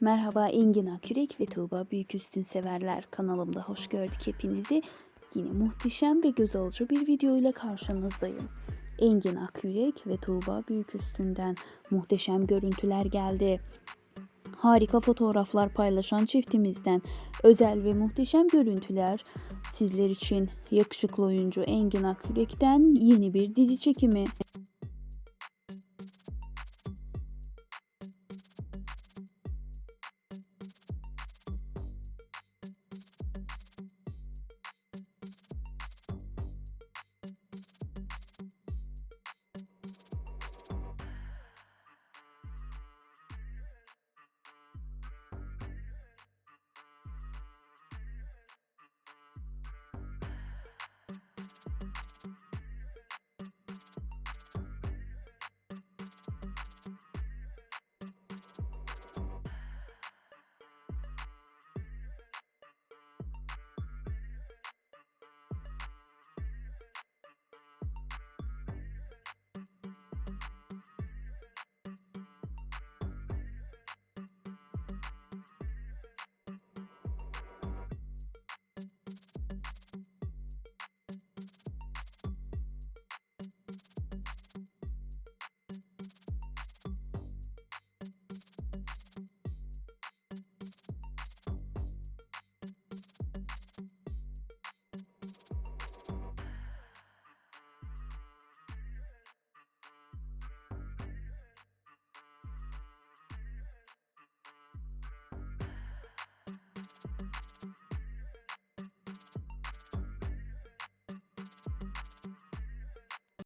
Merhaba Engin Akürek ve Tuğba Büyüküstün severler kanalımda hoş gördük hepinizi. Yine muhteşem ve göz alıcı bir video ile karşınızdayım. Engin Akürek ve Tuğba Büyüküstün'den muhteşem görüntüler geldi. Harika fotoğraflar paylaşan çiftimizden özel ve muhteşem görüntüler sizler için yakışıklı oyuncu Engin Akürek'ten yeni bir dizi çekimi.